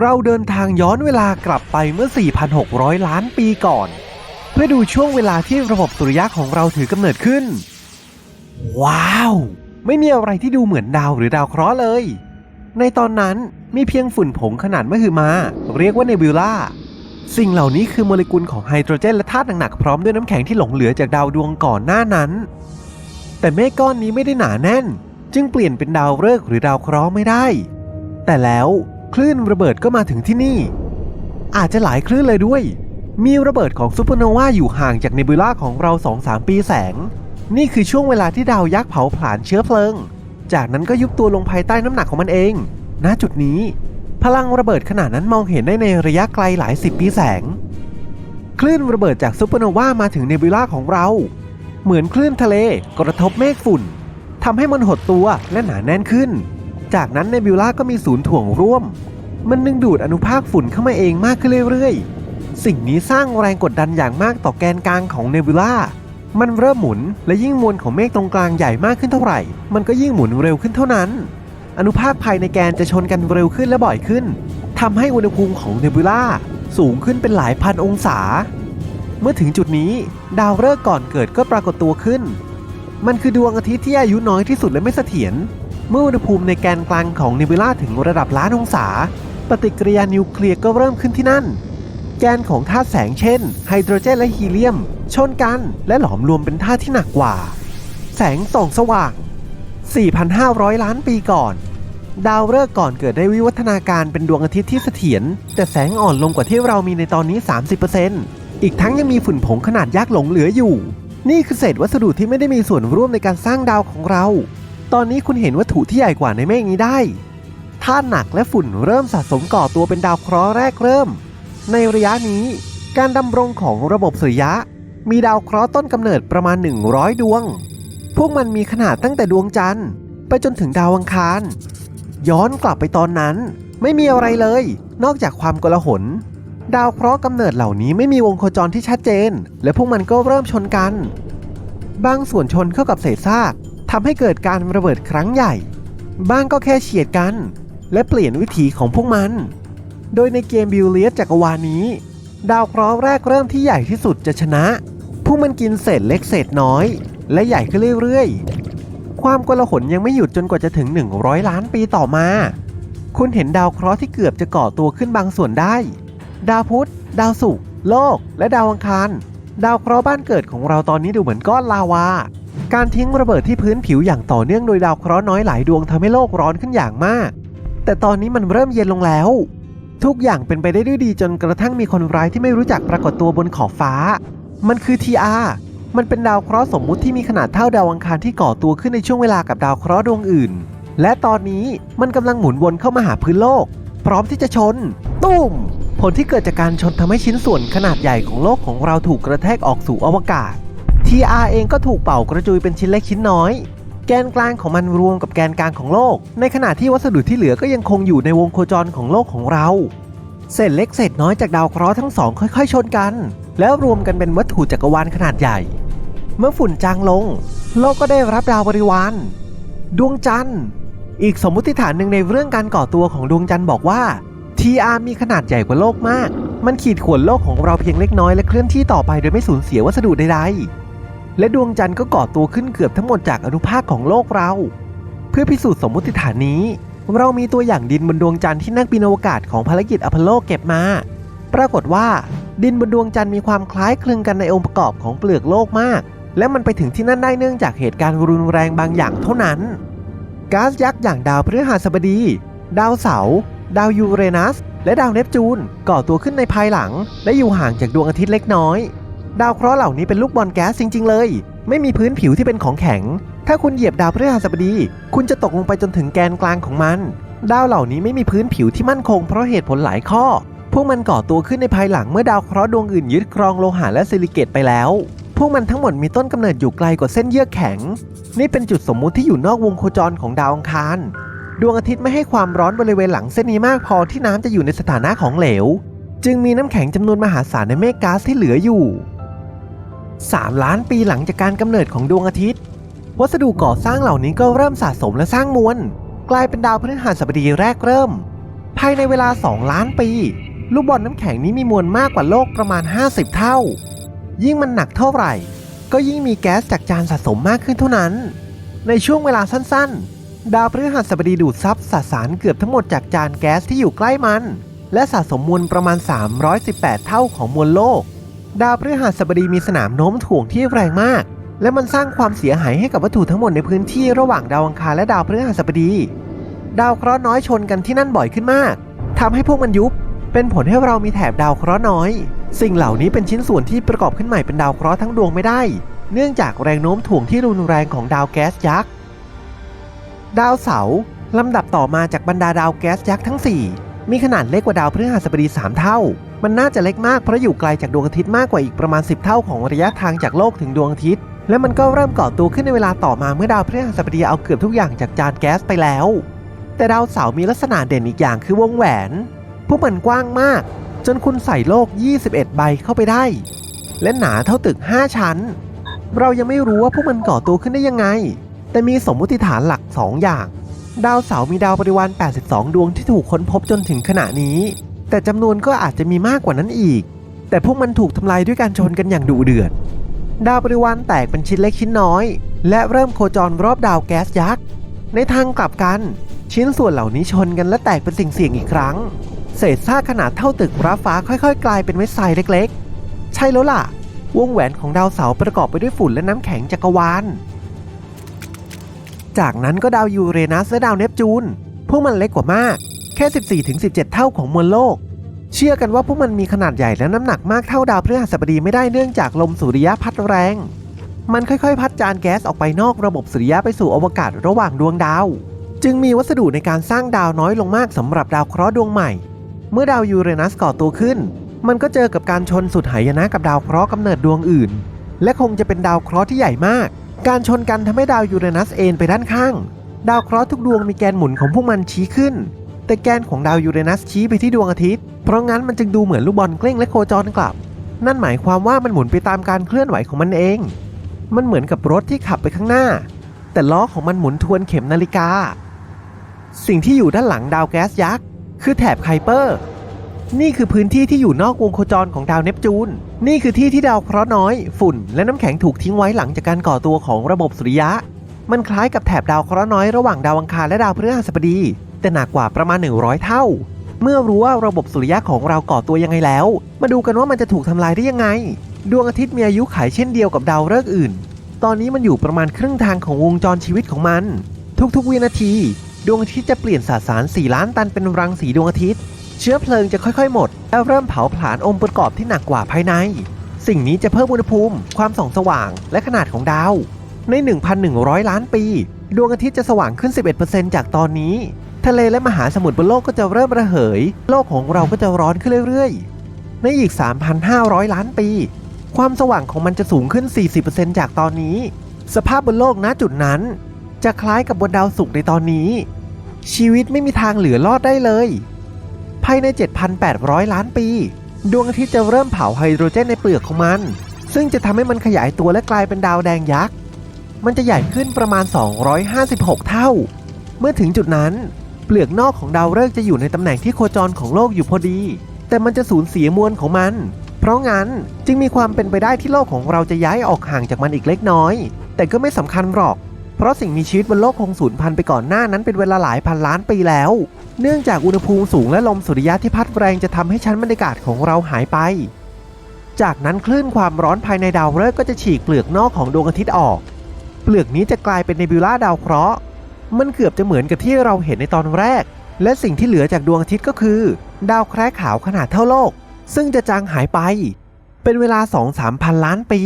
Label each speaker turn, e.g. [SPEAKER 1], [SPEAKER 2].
[SPEAKER 1] เราเดินทางย้อนเวลากลับไปเมื่อ 4,600 ล้านปีก่อน เพื่อดูช่วงเวลาที่ระบบสุริยะของเราถือกำเนิดขึ้น ว้าว ไม่มีอะไรที่ดูเหมือนดาวหรือดาวเคราะห์เลย ในตอนนั้นมีเพียงฝุ่นผงขนาดมหึมา เรียกว่าเนบิวลาสิ่งเหล่านี้คือโมเลกุลของไฮโดรเจนและธาตุหนักๆพร้อมด้วยน้ำแข็งที่หลงเหลือจากดาวดวงก่อนหน้านั้น แต่เมฆก้อนนี้ไม่ได้หนาแน่น จึงเปลี่ยนเป็นดาวฤกษ์หรือดาวเคราะห์ไม่ได้ แต่แล้ว คลื่นระเบิดก็มาถึงที่นี่ อาจจะหลายคลื่นเลยด้วย มีระเบิดของซูเปอร์โนวาอยู่ห่างจากเนบิวลาของเรา 2-3 ปีแสง นี่คือช่วงเวลาที่ดาวยักษ์เผาผลาญเชื้อเพลิง จากนั้นก็ยุบตัวลงภายใต้น้ำหนักของมันเอง ณ จุดนี้ พลังระเบิดขนาดนั้นมองเห็นได้ในระยะไกลหลายสิบปีแสง คลื่นระเบิดจากซูเปอร์โนวามาถึงเนบิวลาของเรา เหมือนคลื่นทะเลกระทบเมฆฝุ่นทำให้มันหดตัวและหนาแน่นขึ้น จากนั้นเนบิวลาก็มีศูนย์ถ่วงร่วม มันดึงดูดอนุภาคฝุ่นเข้ามาเองมากขึ้นเรื่อยๆ สิ่งนี้สร้างแรงกดดันอย่างมากต่อแกนกลางของเนบิวลามันเริ่มหมุนและยิ่งมวลของเมฆตรงกลางใหญ่มากขึ้นเท่าไหร่ มันก็ยิ่งหมุนเร็วขึ้นเท่านั้น อนุภาคภายในแกนจะชนกันเร็วขึ้นและบ่อยขึ้นทำให้อุณหภูมิของเนบิวลาสูงขึ้นเป็นหลายพันองศา เมื่อถึงจุดนี้ดาวฤกษ์ก่อนเกิดก็ปรากฏตัวขึ้น มันคือดวงอาทิตย์ที่อายุน้อยที่สุดและไม่เสถียร เมื่ออุณหภูมิในแกนกลางของนบิวลาถึงระดับล้านองศา ปฏิกิริยานิวเคลียร์ก็เริ่มขึ้นที่นั่น แกนของธาตุแสงเช่น ไฮโดรเจนและฮีเลียม ชนกันและหลอมรวมเป็นธาตุที่หนักกว่า แสงส่องสว่าง 4,500 ล้านปีก่อน ดาวฤกษ์ก่อนเกิดได้วิวัฒนาการเป็นดวงอาทิตย์ที่เสถียรแต่แสงอ่อนลงกว่าที่เรามีในตอนนี้ 30%อีกทั้งยังมีฝุ่นผงขนาดยักษ์หลงเหลืออยู่ นี่คือเศษวัสดุที่ไม่ได้มีส่วนร่วมในการสร้างดาวของเรา ตอนนี้คุณเห็นวัตถุที่ใหญ่กว่าในเมฆนี้ได้ธาตุหนักและฝุ่นเริ่มสะสมก่อตัวเป็นดาวเคราะห์แรกเริ่ม ในระยะนี้การดำรงของระบบสุริยะ มีดาวเคราะห์ต้นกำเนิดประมาณ 100 ดวง พวกมันมีขนาดตั้งแต่ดวงจันทร์ ไปจนถึงดาวอังคาร ย้อนกลับไปตอนนั้น ไม่มีอะไรเลย นอกจากความกลาหน ดาวเคราะห์กำเนิดเหล่านี้ไม่มีวงโคจรที่ชัดเจน และพวกมันก็เริ่มชนกัน บางส่วนชนเข้ากับเศษซาก ทำให้เกิดการระเบิดครั้งใหญ่ บ้างก็แค่เฉียดกัน และเปลี่ยนวิถีของพวกมัน โดยในเกมบิลเลียสจักรวาลนี้ ดาวเคราะห์แรกเริ่มที่ใหญ่ที่สุดจะชนะ พวกมันกินเศษเล็กเศษน้อย และใหญ่ขึ้นเรื่อยๆ ความกลาหนยังไม่หยุดจนกว่าจะถึง 100 ล้านปีต่อมา คุณเห็นดาวเคราะห์ที่เกือบจะก่อตัวขึ้นบางส่วนได้ ดาวพุธ ดาวศุกร์ โลก และดาวอังคาร ดาวเคราะห์บ้านเกิดของเราตอนนี้ดูเหมือนก้อนลาวา การทิ้งระเบิดที่พื้นผิวอย่างต่อเนื่องโดยดาวเคราะห์น้อยหลายดวงทำให้โลกร้อนขึ้นอย่างมาก แต่ตอนนี้มันเริ่มเย็นลงแล้ว ทุกอย่างเป็นไปได้ด้วยดีจนกระทั่งมีคนร้ายที่ไม่รู้จักปรากฏตัวบนขอบฟ้า มันคือ TR มันเป็นดาวเคราะห์สมมุติที่มีขนาดเท่าดาวอังคารที่ก่อตัวขึ้นในช่วงเวลากับดาวเคราะห์ดวงอื่น และตอนนี้มันกำลังหมุนวนเข้ามาหาพื้นโลก พร้อมที่จะชน ตุ้ม ผลที่เกิดจากการชนทำให้ชิ้นส่วนขนาดใหญ่ของโลกของเราถูกกระแทกออกสู่อวกาศ TR เองก็ถูกเป่ากระจุยเป็นชิ้นเล็กชิ้นน้อย แกนกลางของมันรวมกับแกนกลางของโลก ในขณะที่วัสดุที่เหลือก็ยังคงอยู่ในวงโคจรของโลกของเราเศษเล็กเศษน้อยจากดาวเคราะห์ทั้งสองค่อยๆ ชนกัน แล้วรวมกันเป็นวัตถุจักรวาลขนาดใหญ่ เมื่อฝุ่นจางลง โลกก็ได้รับดาวบริวารดวงจันทร์ อีกสมมติฐานหนึ่งในเรื่องการก่อตัวของดวงจันทร์บอกว่า TR มีขนาดใหญ่กว่าโลกมาก มันขีดข่วนโลกของเราเพียงเล็กน้อยและเคลื่อนที่ต่อไปโดยไม่สูญเสียวัสดุใดๆ และดวงจันทร์ก็ก่อตัวขึ้นเกือบทั้งหมดจากอนุภาคของโลกเรา เพื่อพิสูจน์สมมติฐานนี้ เรามีตัวอย่างดินบนดวงจันทร์ที่นักบินอวกาศของภารกิจอพอลโลเก็บมา ปรากฏว่า ดินบนดวงจันทร์มีความคล้ายคลึงกันในองค์ประกอบของเปลือกโลกมาก และมันไปถึงที่นั่นได้เนื่องจากเหตุการณ์รุนแรงบางอย่างเท่านั้นก๊าซยักษ์อย่างดาวพฤหัสบดี ดาวเสาร์ดาวยูเรนัส และดาวเนปจูนก่อตัวขึ้นในภายหลัง และอยู่ห่างจากดวงอาทิตย์เล็กน้อย ดาวเคราะห์เหล่านี้เป็นลูกบอลแก๊สจริง ๆ เลย ไม่มีพื้นผิวที่เป็นของแข็ง ถ้าคุณเหยียบดาวพฤหัสบดี คุณจะตกลงไปจนถึงแกนกลางของมัน ดาวเหล่านี้ไม่มีพื้นผิวที่มั่นคงเพราะเหตุผลหลายข้อ พวกมันก่อตัวขึ้นในภายหลังเมื่อดาวเคราะห์ดวงอื่นยึดครองโลหะและซิลิเกตไปแล้ว พวกมันทั้งหมดมีต้นกำเนิดอยู่ไกลกว่าเส้นเยือกแข็ง นี่เป็นจุดสมมุติที่อยู่นอกวงโคจรของดาวอังคารดวงอาทิตย์ไม่ให้ความร้อนบริเวณหลังเส้นนี้มากพอที่น้ำจะอยู่ในสถานะของเหลว จึงมีน้ำแข็งจำนวนมหาศาลในเมฆก๊าซที่เหลืออยู่ 3 ล้านปีหลังจากการกำเนิดของดวงอาทิตย์ วัสดุก่อสร้างเหล่านี้ก็เริ่มสะสมและสร้างมวลกลายเป็นดาวพฤหัสบดีแรกเริ่ม ภายในเวลา 2 ล้านปี ลูกบอลน้ำแข็งนี้มีมวลมากกว่าโลกประมาณ 50 เท่า ยิ่งมันหนักเท่าไหร่ ก็ยิ่งมีแก๊สจากจานสะสมมากขึ้นเท่านั้น ในช่วงเวลาสั้นๆ ดาวพฤหัสบดีดูดซับสสารเกือบทั้งหมดจากจานแก๊สที่อยู่ใกล้มัน และสะสมมวลประมาณ 318 เท่าของมวลโลก ดาวพฤหัสบดีมีสนามโน้มถ่วงที่แรงมาก และมันสร้างความเสียหายให้กับวัตถุทั้งหมดในพื้นที่ระหว่างดาวอังคารและดาวพฤหัสบดี ดาวเคราะห์น้อยชนกันที่นั่นบ่อยขึ้นมากทำให้พวกมันยุบ เป็นผลให้เรามีแถบดาวเคราะห์น้อย สิ่งเหล่านี้เป็นชิ้นส่วนที่ประกอบขึ้นใหม่เป็นดาวเคราะห์ทั้งดวงไม่ได้ เนื่องจากแรงโน้มถ่วงที่รุนแรงของดาวแก๊สยักษ์ ดาวเสาร์ลำดับต่อมาจากบรรดาดาวแก๊สยักษ์ทั้ง 4 มีขนาดเล็กกว่าดาวพฤหัสบดี 3 เท่า มันน่าจะเล็กมากเพราะอยู่ไกลจากดวงอาทิตย์มากกว่าอีกประมาณ 10 เท่าของระยะทางจากโลกถึงดวงอาทิตย์ และมันก็เริ่มก่อตัวขึ้นในเวลาต่อมาเมื่อดาวพฤหัสบดีเอาเกือบทุกอย่างจากจานแก๊สไปแล้ว แต่ดาวเสาร์มีลักษณะเด่นอีกอย่างคือวงแหวน พวกมันกว้างมาก จนคุณใส่โลก 21 ใบเข้าไปได้ และหนาเท่าตึก 5 ชั้น เรายังไม่รู้ว่าพวกมันก่อตัวขึ้นได้ยังไง แต่มีสมมติฐานหลัก 2 อย่าง ดาวเสาร์มีดาวบริวาร 82 ดวงที่ถูกค้นพบจนถึงขณะนี้ แต่จำนวนก็อาจจะมีมากกว่านั้นอีก แต่พวกมันถูกทำลายด้วยการชนกันอย่างดุเดือด ดาวบริวารแตกเป็นชิ้นเล็กชิ้นน้อย และเริ่มโคจรรอบดาวแก๊สยักษ์ ในทางกลับกัน ชิ้นส่วนเหล่านี้ชนกันและแตกเป็นสิ่งเสี่ยงอีกครั้ง เศษซากขนาดเท่าตึกราฟ้าค่อยๆ กลายเป็นเม็ดทรายเล็กๆ ใช่แล้วล่ะ วงแหวนของดาวเสาร์ประกอบไปด้วยฝุ่นและน้ำแข็งจักรวาล จากนั้นก็ดาวยูเรนัสและดาวเนปจูน พวกมันเล็กกว่ามาก แค่ 14-17 เท่าของมวลโลก เชื่อกันว่าพวกมันมีขนาดใหญ่และน้ำหนักมากเท่าดาวพฤหัสบดีไม่ได้เนื่องจากลมสุริยะพัดแรง มันค่อยๆ พัดจานแก๊สออกไปนอกระบบสุริยะไปสู่อวกาศระหว่างดวงดาว จึงมีวัสดุในการสร้างดาวน้อยลงมากสำหรับดาวเคราะห์ดวงใหม่ เมื่อดาวยูเรนัสก่อตัวขึ้น มันก็เจอกับการชนสุดหายนะกับดาวเคราะห์กำเนิดดวงอื่น และคงจะเป็นดาวเคราะห์ที่ใหญ่มาก การชนกันทำให้ดาวยูเรนัสเอนไปด้านข้าง ดาวเคราะห์ทุกดวงมีแกนหมุนของพวกมันชี้ขึ้น แต่แกนของดาวยูเรนัสชี้ไปที่ดวงอาทิตย์ เพราะงั้นมันจึงดูเหมือนลูกบอลกลิ้งและโคจรกลับ นั่นหมายความว่ามันหมุนไปตามการเคลื่อนไหวของมันเอง มันเหมือนกับรถที่ขับไปข้างหน้า แต่ล้อของมันหมุนทวนเข็มนาฬิกา สิ่งที่อยู่ด้านหลังดาวแก๊สยักษ์คือแถบไคเปอร์ นี่คือพื้นที่ที่อยู่นอกวงโคจรของดาวเนปจูน นี่คือที่ที่ดาวเคราะห์น้อย ฝุ่น และน้ำแข็งถูกทิ้งไว้หลังจากการก่อตัวของระบบสุริยะ มันคล้ายกับแถบดาวเคราะห์น้อยระหว่างดาวอังคารและดาวพฤหัสบดี แต่หนักกว่าประมาณ 100 เท่า เมื่อรู้ว่าระบบสุริยะของเราก่อตัวยังไงแล้ว มาดูกันว่ามันจะถูกทำลายได้ยังไง ดวงอาทิตย์มีอายุขัยเช่นเดียวกับดาวฤกษ์อื่น ตอนนี้มันอยู่ประมาณครึ่งทางของวงจรชีวิตของมัน ทุกๆวินาที ดวงอาทิตย์จะเปลี่ยนสสาร 4 ล้านตันเป็นรังสีดวงอาทิตย์ เชื้อเพลิงจะค่อยๆ หมด แล้วเริ่มเผาผลาญองค์ประกอบที่หนักกว่าภายใน สิ่งนี้จะเพิ่มอุณหภูมิ ความส่องสว่าง และขนาดของดาว ใน 1,100 ล้านปี ดวงอาทิตย์จะสว่างขึ้น 11%จากตอนนี้ ทะเลและมหาสมุทรบนโลกก็จะเริ่มระเหย โลกของเราก็จะร้อนขึ้นเรื่อยๆ ในอีก 3,500 ล้านปี ความสว่างของมันจะสูงขึ้น 40%จากตอนนี้ สภาพบนโลกณจุดนั้น จะคล้ายกับบนดาวศุกร์ในตอนนี้ ชีวิตไม่มีทางเหลือรอดได้เลย ภายใน 7,800 ล้านปี ดวงอาทิตย์จะเริ่มเผาไฮโดรเจนในเปลือกของมัน ซึ่งจะทำให้มันขยายตัวและกลายเป็นดาวแดงยักษ์ มันจะใหญ่ขึ้นประมาณ 256 เท่า เมื่อถึงจุดนั้น เปลือกนอกของดาวฤกษ์จะอยู่ในตำแหน่งที่โคจรของโลกอยู่พอดี แต่มันจะสูญเสียมวลของมัน เพราะงั้นจึงมีความเป็นไปได้ที่โลกของเราจะย้ายออกห่างจากมันอีกเล็กน้อย แต่ก็ไม่สำคัญหรอก เพราะสิ่งมีชีวิตบนโลกคงสูญพันธุ์ไปก่อนหน้านั้นเป็นเวลาหลายพันล้านปีแล้ว เนื่องจากอุณหภูมิสูงและลมสุริยะที่พัดแรงจะทำให้ชั้นบรรยากาศของเราหายไป จากนั้นคลื่นความร้อนภายในดาวฤกษ์ก็จะฉีกเปลือกนอกของดวงอาทิตย์ออก เปลือกนี้จะกลายเป็นเนบิวลาดาวเคราะห์ มันเกือบจะเหมือนกับที่เราเห็นในตอนแรก และสิ่งที่เหลือจากดวงอาทิตย์ก็คือ ดาวแคระขาวขนาดเท่าโลก ซึ่งจะจางหายไป เป็นเวลา 2-3พันล้านปี